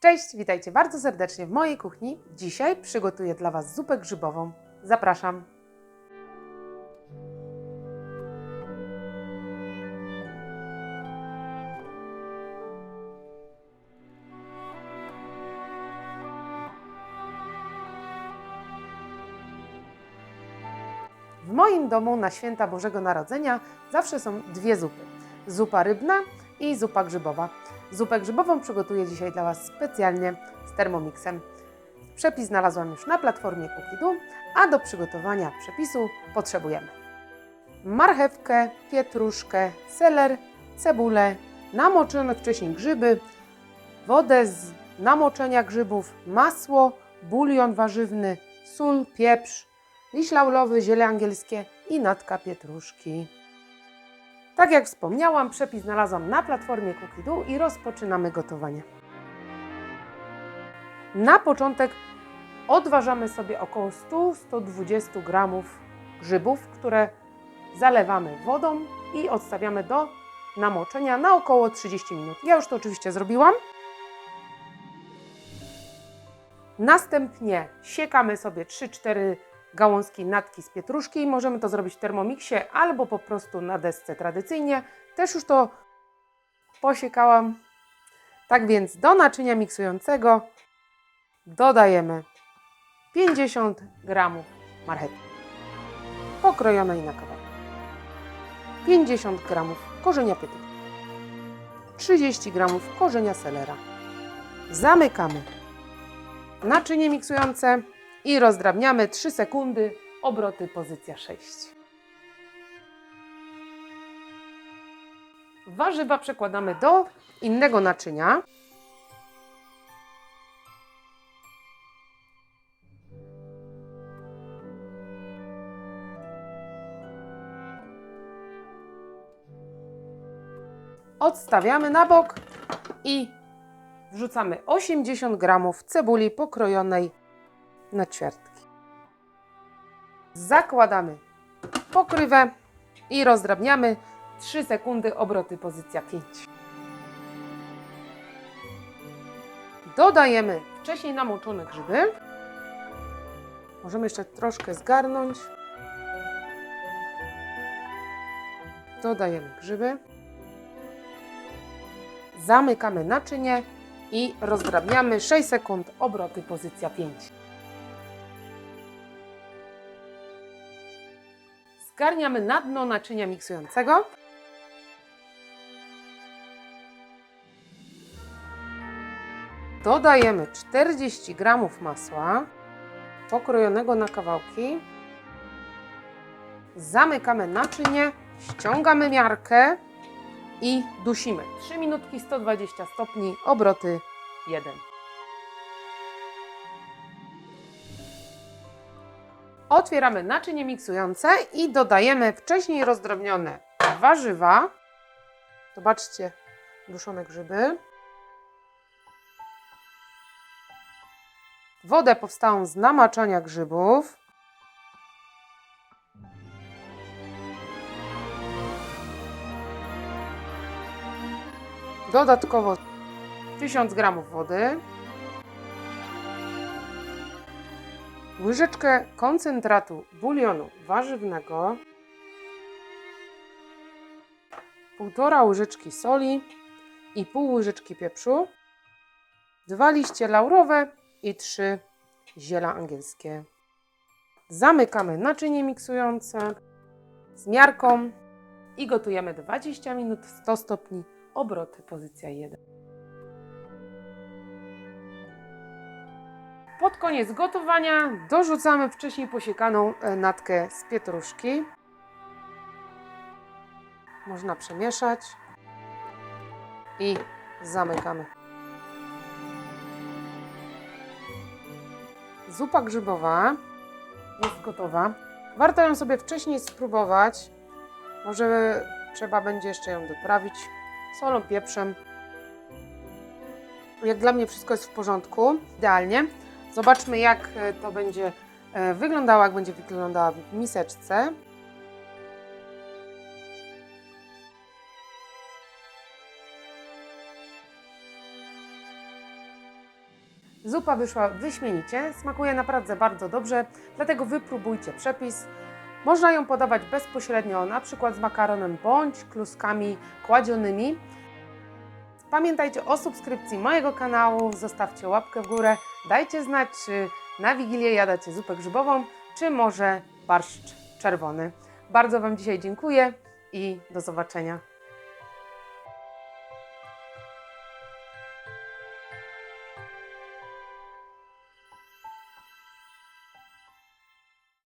Cześć, witajcie bardzo serdecznie w mojej kuchni. Dzisiaj przygotuję dla Was zupę grzybową. Zapraszam. W moim domu na święta Bożego Narodzenia zawsze są dwie zupy: zupa rybna i zupa grzybowa. Zupę grzybową przygotuję dzisiaj dla Was specjalnie z Thermomixem. Przepis znalazłam już na platformie Cookidu, a do przygotowania przepisu potrzebujemy marchewkę, pietruszkę, seler, cebulę, namoczone wcześniej grzyby, wodę z namoczenia grzybów, masło, bulion warzywny, sól, pieprz, liść laulowy, ziele angielskie i natka pietruszki. Tak jak wspomniałam, przepis znalazłam na platformie Cookidu i rozpoczynamy gotowanie. Na początek odważamy sobie około 100-120 gramów grzybów, które zalewamy wodą i odstawiamy do namoczenia na około 30 minut. Ja już to oczywiście zrobiłam. Następnie siekamy sobie 3-4 gałązki natki z pietruszki. Możemy to zrobić w termomiksie albo po prostu na desce tradycyjnie. Też już to posiekałam. Tak więc do naczynia miksującego dodajemy 50 gramów marchewki pokrojonej na kawałek, 50 gramów korzenia pietruszki, 30 gramów korzenia selera. Zamykamy naczynie miksujące i rozdrabniamy 3 sekundy, obroty pozycja 6. Warzywa przekładamy do innego naczynia. Odstawiamy na bok i wrzucamy 80 gramów cebuli pokrojonej na ćwiartki. Zakładamy pokrywę i rozdrabniamy 3 sekundy, obroty pozycja 5. Dodajemy wcześniej namoczone grzyby. Możemy jeszcze troszkę zgarnąć. Dodajemy grzyby. Zamykamy naczynie i rozdrabniamy 6 sekund, obroty pozycja 5. Zgarniamy na dno naczynia miksującego. Dodajemy 40 g masła pokrojonego na kawałki. Zamykamy naczynie, ściągamy miarkę i dusimy. 3 minutki 120 stopni, obroty 1. Otwieramy naczynie miksujące i dodajemy wcześniej rozdrobnione warzywa. Zobaczcie, duszone grzyby. Wodę powstałą z namaczania grzybów. Dodatkowo 1000 g wody. Łyżeczkę koncentratu bulionu warzywnego. Półtora łyżeczki soli i pół łyżeczki pieprzu. Dwa liście laurowe i trzy ziela angielskie. Zamykamy naczynie miksujące z miarką i gotujemy 20 minut 100 stopni obroty pozycja 1. Pod koniec gotowania dorzucamy wcześniej posiekaną e, natkę z pietruszki. Można przemieszać i zamykamy. Zupa grzybowa jest gotowa. Warto ją sobie wcześniej spróbować. Może trzeba będzie jeszcze ją doprawić solą, pieprzem. Jak dla mnie wszystko jest w porządku, idealnie. Zobaczmy jak e, to będzie e, wyglądało, jak będzie wyglądała w miseczce. Zupa wyszła wyśmienicie, smakuje naprawdę bardzo dobrze, dlatego wypróbujcie przepis. Można ją podawać bezpośrednio, na przykład z makaronem bądź kluskami kładzionymi. Pamiętajcie o subskrypcji mojego kanału, zostawcie łapkę w górę, dajcie znać, czy na Wigilię jadacie zupę grzybową, czy może barszcz czerwony. Bardzo Wam dzisiaj dziękuję i do zobaczenia.